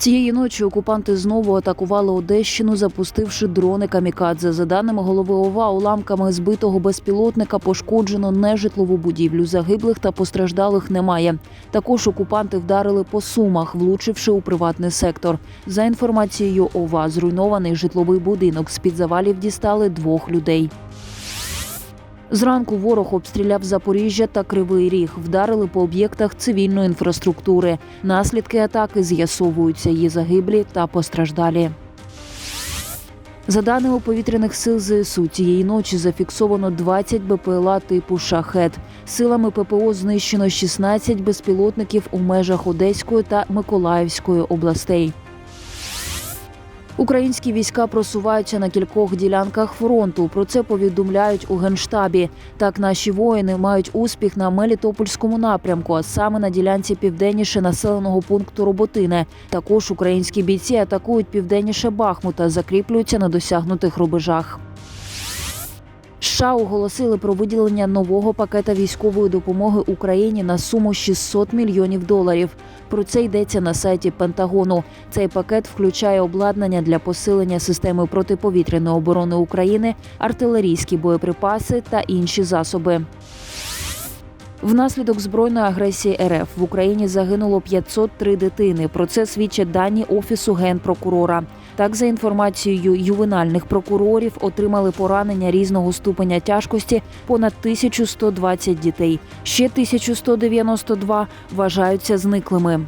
Цієї ночі окупанти знову атакували Одещину, запустивши дрони камікадзе. За даними голови ОВА, уламками збитого безпілотника пошкоджено нежитлову будівлю. Загиблих та постраждалих немає. Також окупанти вдарили по сумах, влучивши у приватний сектор. За інформацією ОВА, зруйнований житловий будинок. З під завалів дістали двох людей. Зранку ворог обстріляв Запоріжжя та Кривий Ріг, вдарили по об'єктах цивільної інфраструктури. Наслідки атаки з'ясовуються, є загиблі та постраждалі. За даними повітряних сил ЗСУ, цієї ночі зафіксовано 20 БПЛА типу шахет. Силами ППО знищено 16 безпілотників у межах Одеської та Миколаївської областей. Українські війська просуваються на кількох ділянках фронту. Про це повідомляють у генштабі. Так, наші воїни мають успіх на Мелітопольському напрямку, а саме на ділянці південніше населеного пункту Роботине. Також українські бійці атакують південніше Бахмута, закріплюються на досягнутих рубежах. США оголосили про виділення нового пакета військової допомоги Україні на суму 600 мільйонів доларів. Про це йдеться на сайті Пентагону. Цей пакет включає обладнання для посилення системи протиповітряної оборони України, артилерійські боєприпаси та інші засоби. Внаслідок збройної агресії РФ в Україні загинуло 503 дитини. Про це свідчать дані офісу генпрокурора. Так, за інформацією ювенальних прокурорів, отримали поранення різного ступеня тяжкості понад 1120 дітей. Ще 1192 вважаються зниклими.